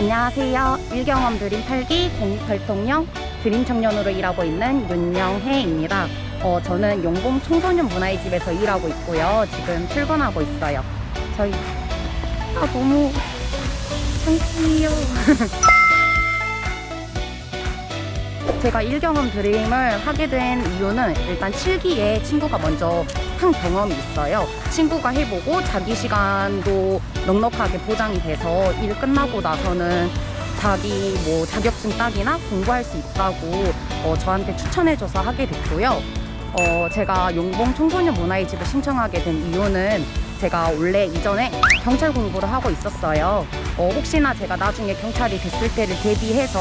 안녕하세요. 일경험 드림 8기 공익활동령 드림 청년으로 일하고 있는 윤영혜입니다. 어, 저는 용봉 청소년 문화의 집에서 일하고 있고요. 지금 출근하고 있어요. 저희 아 너무 창피해요. 제가 일경험 드림을 하게 된 이유는 일단 7기에 친구가 먼저 한 경험이 있어요. 친구가 해보고 자기 시간도 넉넉하게 보장이 돼서 일 끝나고 나서는 자기 뭐 자격증 따기나 공부할 수 있다고 어, 저한테 추천해줘서 하게 됐고요. 어, 제가 용봉 청소년 문화의 집을 신청하게 된 이유는 제가 원래 이전에 경찰 공부를 하고 있었어요. 어, 혹시나 제가 나중에 경찰이 됐을 때를 대비해서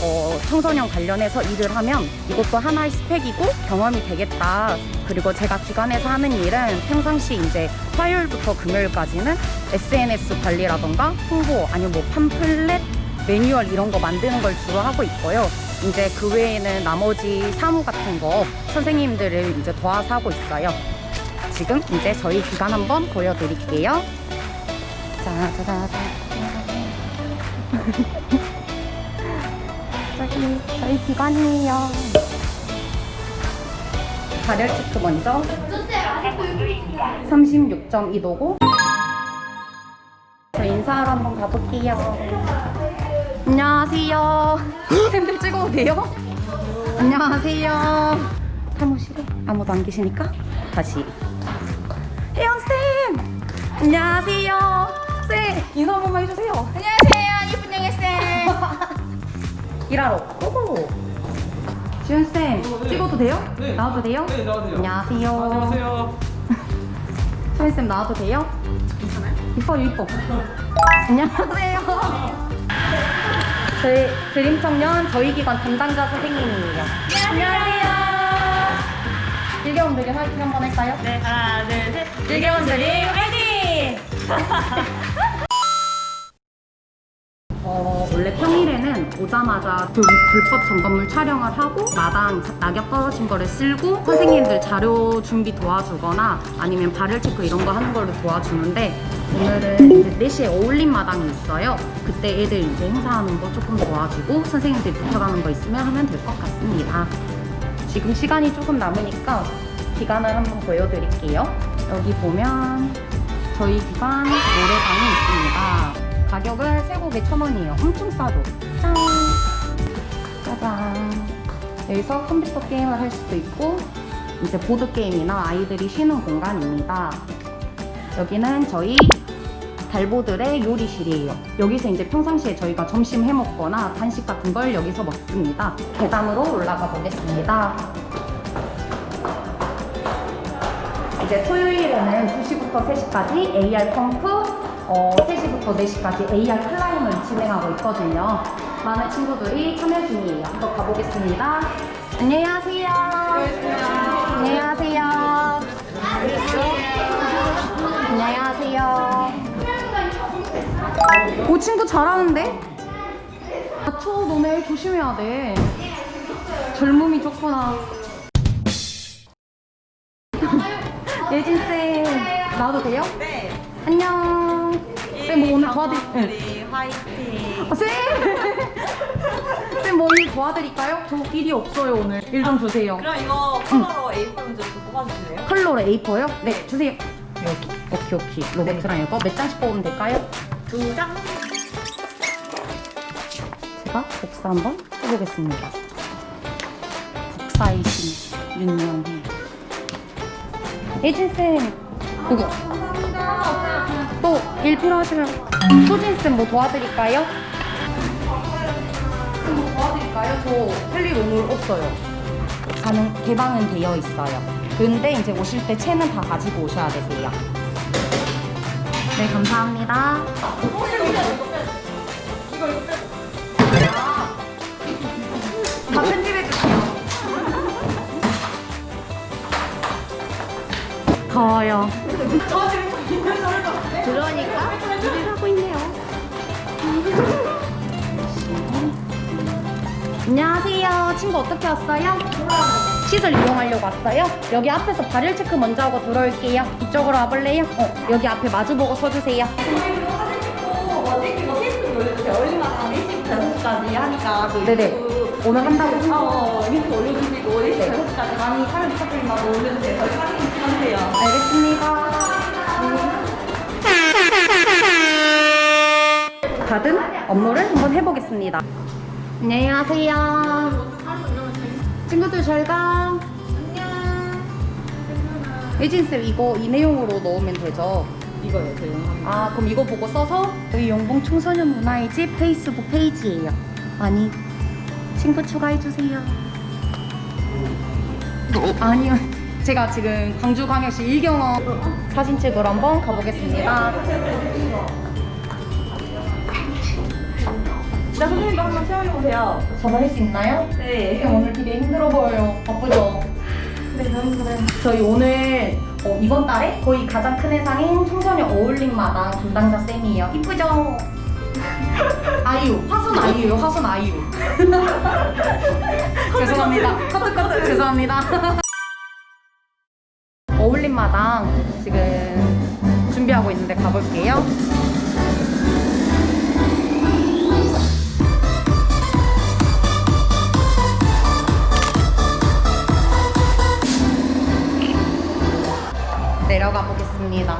어, 청소년 관련해서 일을 하면 이것도 하나의 스펙이고 경험이 되겠다. 그리고 제가 기관에서 하는 일은 평상시 이제 화요일부터 금요일까지는 SNS 관리라던가 홍보 아니면 뭐 팜플렛 매뉴얼 이런 거 만드는 걸 주로 하고 있고요. 이제 그 외에는 나머지 사무 같은 거 선생님들을 이제 도와서 하고 있어요. 지금 이제 저희 기관 한번 보여드릴게요. 짜자자자. 저기 저희 기관이에요. 발열 체크 먼저. 36.2도고. 저 인사하러 한번 가볼게요. 안녕하세요. 쌤들 찍어도 돼요? 안녕하세요. 사무실에 아무도 안 계시니까 다시. 혜영 쌤. 안녕하세요. 쌤 인사 한 번만 해주세요. 안녕하세요. 일하러 고고. 지현 쌤 찍어도 돼요? 네. 나와도 돼요? 네, 나와도 돼요. 안녕하세요. 안녕하세요. 지현 쌤 나와도 돼요? 괜찮아요? 이뻐요 이뻐. 안녕하세요. 저희 드림 청년 저희 기관 담당자 선생님이에요. 안녕하세요. 일개원들이 화이팅 한번 할까요? 네, 하나, 둘, 셋. 일개원들이 화이팅! 오자마자 불, 불법 점검물 촬영을 하고 마당 낙엽 떨어진 거를 쓸고 선생님들 자료 준비 도와주거나 아니면 발열 체크 이런 거 하는 거를 도와주는데 오늘은 이제 4시에 어울림 마당이 있어요. 그때 애들 이제 행사하는 거 조금 도와주고 선생님들 부탁하는 거 있으면 하면 될 것 같습니다. 지금 시간이 조금 남으니까 기간을 한번 보여드릴게요. 여기 보면 저희 기관 노래방이 있습니다. 가격은 세 곡에 천 원이에요. 엄청 싸죠? 짠! 짜잔! 여기서 컴퓨터 게임을 할 수도 있고 이제 보드 게임이나 아이들이 쉬는 공간입니다. 여기는 저희 달보들의 요리실이에요. 여기서 이제 평상시에 저희가 점심 해 먹거나 간식 같은 걸 여기서 먹습니다. 계단으로 올라가 보겠습니다. 이제 토요일에는 2시부터 3시까지 AR 펌프, 어, 3시부터 4시까지 AR 클라임을 진행하고 있거든요. 많은 친구들이 참여 중이에요. 한번 가보겠습니다. 안녕하세요. 안녕하세요. 안녕하세요. 오 친구 잘하는데? 다쳐 너네 조심해야 돼. 젊음이 좋구나. 예진 쌤 나와도 돼요? 네. 안녕. 쌤 뭐 오늘 도와드릴? 네. 우리 화이팅. 아, 쌤. 쌤뭐 일 도와드릴까요? 저 일이 없어요 오늘. 일 좀 주세요. 그럼 이거 컬러로 A4 문제 좀 뽑아주실래요? 컬러로 A4요? 네 주세요. 여기. 오케이 오케이. 로봇이랑 이거 몇 장씩 뽑으면 될까요? 두 장. 제가 복사 한번 해보겠습니다. 복사의 신 윤영희. 예진 쌤 여기 또 일 필요하시면 소진 쌤 뭐 도와드릴까요? 쌤뭐 도와드릴까요? 저할일 오늘 없어요. 가능 개방은 되어 있어요. 근데 이제 오실 때 채는 다 가지고 오셔야 되세요. 네 감사합니다. 다 편집해줄게요. 더워요. 그러니까 일을 하고 있네요. 안녕하세요. 친구 어떻게 왔어요? 시설 이용하려고 왔어요? 여기 앞에서 발열 체크 먼저 하고 들어올게요. 이쪽으로 와볼래요? 어, 여기 앞에 마주보고 서주세요. 하니까 또 네네. 유튜브 오늘 한다고 어, 어, 링크 올려주시고 1시 6시까지 많이 사연 부탁드린다고 올려주세요. 저희 사진 찍어주세요. 알겠습니다. 받은 업무를 한번 해보겠습니다. 안녕하세요. 친구들 잘 가. 안녕. 예진쌤 이거 이 내용으로 넣으면 되죠? 이거요, 제 영상. 아 그럼 이거 보고 써서 저희 영봉 청소년 문화의 집 페이스북 페이지예요. 많이 친구 추가해주세요. 아니요. 제가 지금 광주광역시 일경어 사진 찍으러 한번 가보겠습니다. 진짜 선생님도 한번 체험해보세요. 저도 할 수 있나요? 네. 쌤 오늘 되게 힘들어 보여요. 바쁘죠? 네, 너무 힘들어요. 저희 오늘 어, 이번 달에 거의 가장 큰 회상인 청소년 어울림 마당 담당자 쌤이에요. 이쁘죠? 아이유, 화순 아이유, 화순 아이유. 죄송합니다. 커트 커트 죄송합니다. 어울림 마당 지금 준비하고 있는데 가볼게요. 내려가 보겠습니다.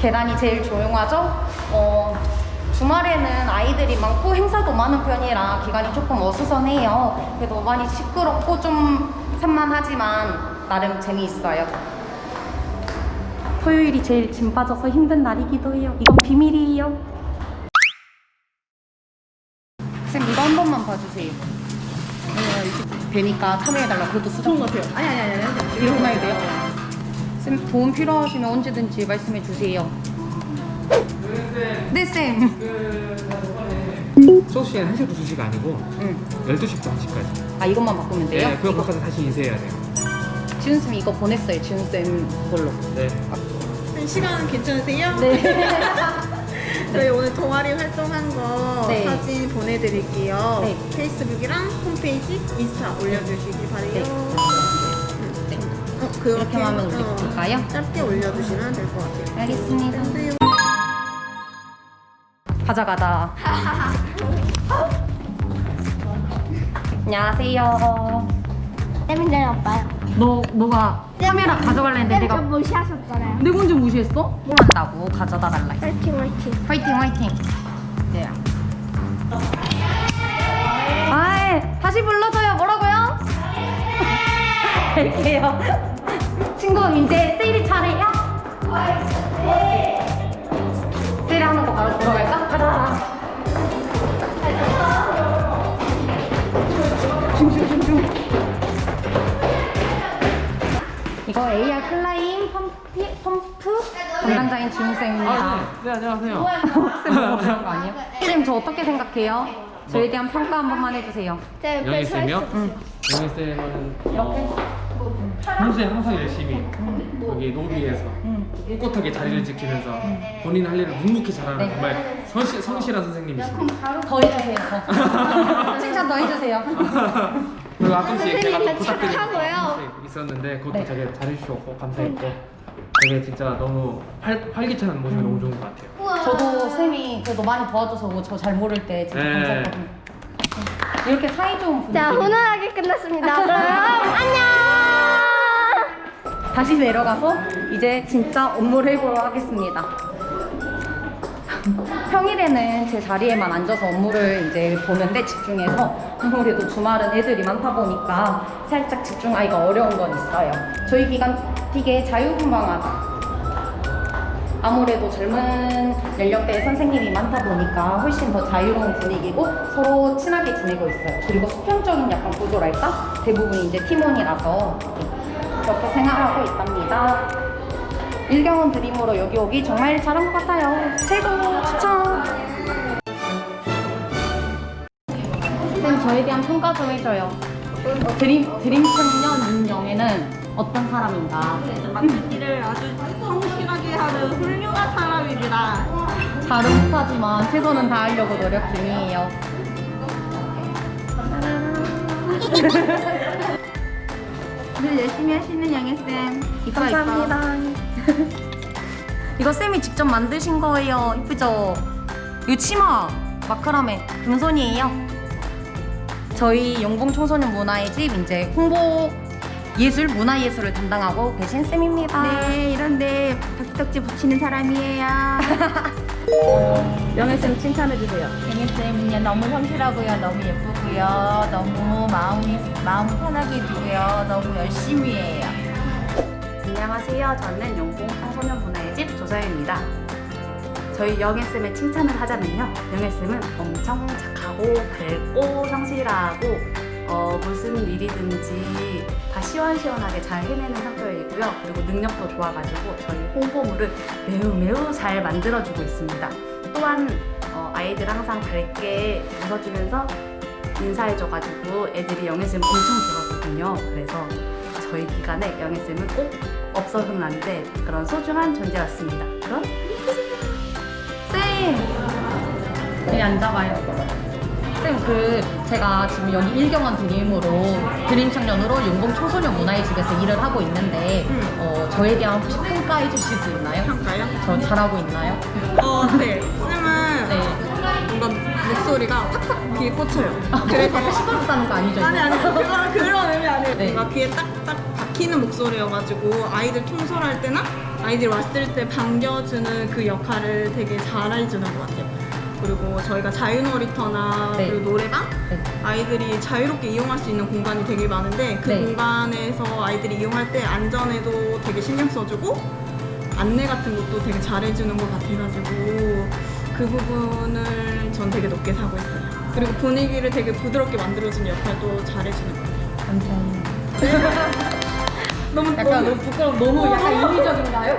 계단이 제일 조용하죠? 어, 주말에는 아이들이 많고 행사도 많은 편이라 기간이 조금 어수선해요. 그래도 많이 시끄럽고 좀 산만하지만 나름 재미있어요. 토요일이 제일 짐 빠져서 힘든 날이기도 해요. 이건 비밀이에요. 쌤 이거 한 번만 봐주세요. 어, 이렇게 되니까 참여해달라. 그것도 수정 같아요. 아니, 아니, 아니, 아니. 이러고 나야 돼요? 쌤 도움 필요하시면 언제든지 말씀해 주세요. 네 쌤. 수업 시간 1시부터 2시가 아니고 응. 12시부터 1시까지 아 이것만 바꾸면 돼요? 네, 그거 바꿔서 다시 인쇄해야 돼요 지훈 쌤 이거 보냈어요. 지훈 쌤 걸로. 네한 시간 괜찮으세요? 네. 저희 오늘 동아리 활동한 거 네. 사진 보내드릴게요. 네. 페이스북이랑 홈페이지, 인스타 올려주시기 바래요. 네. 그렇게 이렇게 하면 우리 어, 볼까요? 짧게 올려주시면 될 것 같아요. 알겠습니다. 네. 가져가다. 안녕하세요. 쌤이 오빠요. 너 너가 카메라 가져갈라 했는데 쌤저 내가 무시하셨잖아요. 내 먼저 무시했어? 뭐 한다고 가져다 달라 했어. 화이팅 화이팅. 화이팅 화이팅. 네. 아이 다시 불러줘요. 뭐라고요? 할게요. 친구 이제 세일이 차례야? 세일 하는 거 바로 보러 갈까? 가자. 이거 AR 클라임 펌프, 펌프 담당자인 지훈쌤입니다. 네 안녕하세요 쌤 너무 그런 거 아니에요? 쌤 저 어떻게 생각해요? 저에 대한 평가 한 번만 해주세요. 쌤 영희 쌤이요? 응. 영희 쌤은 어, 평소에 항상 열심히 여기 로비에서 꿋꿋하게 자리를 지키면서 본인 할 일을 묵묵히 잘하는 네. 정말 성실, 성실한 선생님이십니다 더 해주세요. 더. 칭찬 더 해주세요. 그리고 가끔씩 제가 또 선생님과 부탁드리는 친하고요. 게 있었는데 그것도 네. 되게 잘해주셨고 감사했고 되게 진짜 너무 활, 활기찬 모습이 너무 좋은 것 같아요 저도 쌤이 그래도 많이 도와줘서 저 잘 모를 때 진짜 네. 감사했거든요. 이렇게 사이좋은 분들 자 훈훈하게 끝났습니다. 그럼 안녕. 다시 내려가서 이제 진짜 업무를 해보러 하겠습니다. 평일에는 제 자리에만 앉아서 업무를 이제 보는데 집중해서 아무래도 주말은 애들이 많다 보니까 살짝 집중하기가 어려운 건 있어요. 저희 기간 되게 자유분방하다. 아무래도 젊은 연령대의 선생님이 많다 보니까 훨씬 더 자유로운 분위기고 서로 친하게 지내고 있어요. 그리고 수평적인 약간 구조랄까? 대부분 이제 팀원이라서 그렇게 생각하고 있답니다. 일경원 드림으로 여기 오기 정말 잘한 것 같아요. 최고 추천! 쌤 저에 대한 평가 좀 해줘요. 드림, 드림 청년 윤영애는 어떤 사람인가? 맡은 일을 아주 성실하게 하는 훌륭한 사람입니다. 잘은 못하지만 최선은 다하려고 노력 중이에요. 늘 열심히 하시는 영애쌤. 이뻐, 감사합니다. 이거 쌤이 직접 만드신 거예요. 이쁘죠? 이거 치마 마크라메 금손이에요. 저희 영봉 청소년 문화의 집 이제 홍보 예술 문화 예술을 담당하고 계신 쌤입니다. 네, 이런데 박덕지 붙이는 사람이에요. 영애쌤 칭찬해주세요. 영애쌤은요 너무 성실하고요 너무 예쁘고 요 너무 마음이 마음 편하게 해주고요 너무 열심히 해요 안녕하세요. 저는 용봉 청소년 문화의 집 조서연입니다. 저희 영애쌤의 칭찬을 하자면요. 영애쌤은 엄청 착하고 밝고 성실하고 어, 무슨 일이든지 다 시원시원하게 잘 해내는 성격이고요. 그리고 능력도 좋아가지고 저희 홍보물을 매우 매우 잘 만들어주고 있습니다. 또한 어, 아이들 항상 밝게 웃어주면서 인사해줘가지고 애들이 영애쌤 엄청 좋아하거든요. 그래서 저희 기간에 영애쌤은 꼭 없어서는 안 돼 그런 소중한 존재였습니다. 그럼 쌤! 여기 앉아봐요. 쌤, 그, 제가 지금 여기 일경원 드림으로, 드림 청년으로 용봉 청소년 문화의 집에서 일을 하고 있는데, 어, 저에 대한 혹시 평가해 주실 수 있나요? 평가요? 저 잘하고 있나요? 어, 네. 쌤은 네. 뭔가 목소리가 탁탁 귀에 꽂혀요. 그래서 시끄럽다는 거 아니죠? 아니 아니 그런 그런 의미 아니에요. 네. 뭔가 귀에 딱딱 박히는 목소리여가지고 아이들 통솔할 때나 아이들 왔을 때 반겨주는 그 역할을 되게 잘 해주는 것 같아요. 그리고 저희가 자유놀이터나 네. 그리고 노래방 네. 아이들이 자유롭게 이용할 수 있는 공간이 되게 많은데 그 네. 공간에서 아이들이 이용할 때 안전에도 되게 신경 써주고 안내 같은 것도 되게 잘해주는 것 같아가지고 그 부분을 전 되게 높게 사고 있어요. 그리고 분위기를 되게 부드럽게 만들어주는 역할도 잘해주는 것 같아요. 감사합니다. 너무 약간 너무 부끄러워, 너무 약간 인위적인가요?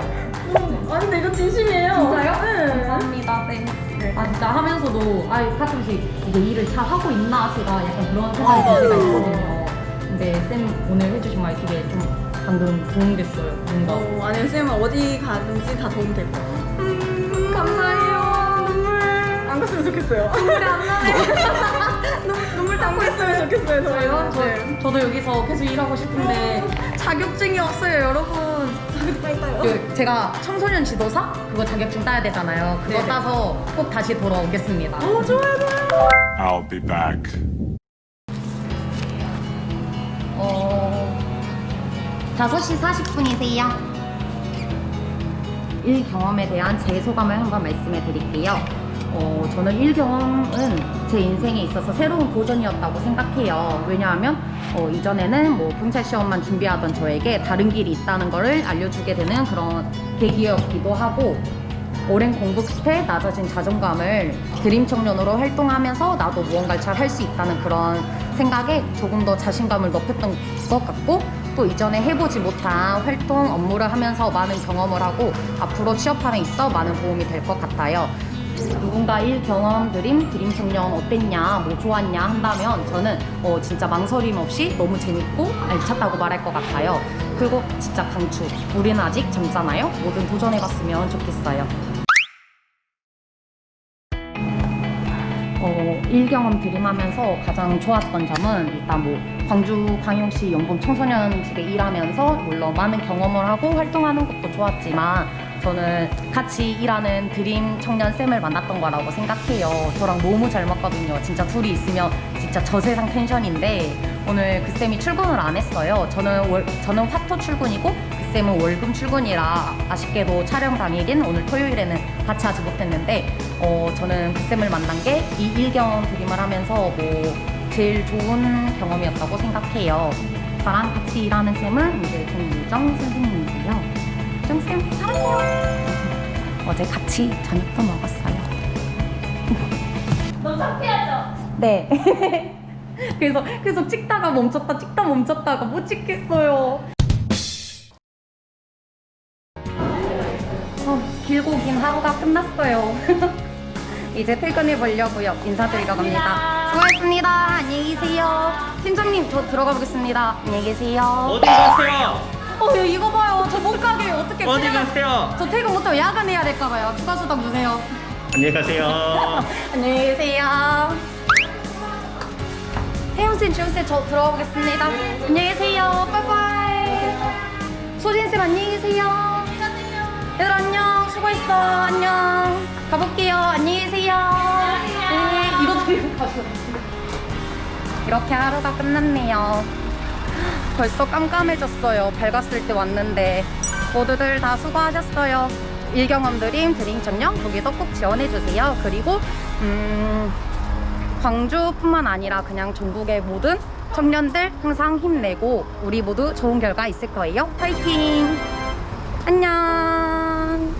아니 근데 이거 진심이에요. 진짜요? 네. 감사합니다, 쌤. 아, 진짜 하면서도, 아, 가끔씩 이제 일을 잘 하고 있나, 제가 약간 그런 생각이 들 때가 있거든요. 근데 쌤 오늘 해주신 말 되게 좀 방금 도움됐어요. 뭔가. 어, 아니요 쌤은 어디 가든지 다 도움 될 거예요. 음, 감사해요. 눈물 안 갔으면 좋겠어요. 눈물 안 나네. 눈물 안 갔으면 좋겠어요. 저희요. 저, 네. 저도 여기서 계속 일하고 싶은데 자격증이 없어요, 여러분. 자격증 따요. 그 제가 청소년 지도사 그거 자격증 따야 되잖아요. 그거 네네. 따서 꼭 다시 돌아오겠습니다. 어, 좋아요, 좋아요. I'll be back. 어 5시 40분이세요. 일 경험에 대한 제 소감을 한번 말씀해 드릴게요. 어, 저는 일 경험은 제 인생에 있어서 새로운 도전이었다고 생각해요. 왜냐하면 어, 이전에는 뭐 경찰 시험만 준비하던 저에게 다른 길이 있다는 것을 알려주게 되는 그런 계기였기도 하고 오랜 공부 끝에 낮아진 자존감을 드림 청년으로 활동하면서 나도 무언가를 잘 할 수 있다는 그런 생각에 조금 더 자신감을 높였던 것 같고 또 이전에 해보지 못한 활동 업무를 하면서 많은 경험을 하고 앞으로 취업함에 있어 많은 도움이 될 것 같아요. 누군가 일 경험 드림 드림 청년 어땠냐 뭐 좋았냐 한다면 저는 어, 진짜 망설임 없이 너무 재밌고 알찼다고 말할 것 같아요. 그리고 진짜 강추. 우리는 아직 젊잖아요. 뭐든 도전해봤으면 좋겠어요. 어, 일경험 드림하면서 가장 좋았던 점은 일단 뭐 광주 광역시 연봉 청소년직에 일하면서 물론 많은 경험을 하고 활동하는 것도 좋았지만 저는 같이 일하는 드림 청년 쌤을 만났던 거라고 생각해요. 저랑 너무 잘 맞거든요. 진짜 둘이 있으면 진짜 저세상 텐션인데 오늘 그 쌤이 출근을 안 했어요. 저는 월, 저는 화토 출근이고 그 쌤은 월금 출근이라 아쉽게도 촬영 당일인 오늘 토요일에는 같이 하지 못했는데 어, 저는 그 쌤을 만난 게 이 일경 드림을 하면서 뭐 제일 좋은 경험이었다고 생각해요. 저랑 같이 일하는 쌤은 이제 정유정 선생님이고요. 정쌤 사랑해요. 어제 같이 저녁도 먹었어요. 너 창피하죠? 네. 그래서 계속 찍다가 멈췄다 찍다 멈췄다가 못 찍겠어요. 어, 길고 긴 하루가 끝났어요. 이제 퇴근해 보려고요. 인사드리러 갑니다. 수고하셨습니다. 안녕히 계세요. 팀장님 저 들어가 보겠습니다. 안녕히 계세요. 어디 가세요? 어, 야, 이거 봐요. 저 못 가게 어떻게 어디 가세요? 저 퇴근 못하고 야근해야 될까 봐요. 추가 수당 주세요. 안녕히 가세요. 안녕히 계세요. 혜영쌤, 지훈쌤, 저 들어가 보겠습니다. 안녕히 계세요. 빠이빠이. 소진쌤, 안녕히 계세요. 얘들 안녕. 수고했어. 안녕. 가볼게요. 안녕히 계세요. 네. 이렇게 하루가 끝났네요. 벌써 깜깜해졌어요. 밝았을 때 왔는데 모두들 다 수고하셨어요. 일경험 드림 드림 청년 거기도 꼭 지원해주세요. 그리고 음, 광주뿐만 아니라 그냥 전국의 모든 청년들 항상 힘내고 우리 모두 좋은 결과 있을 거예요. 파이팅! 안녕!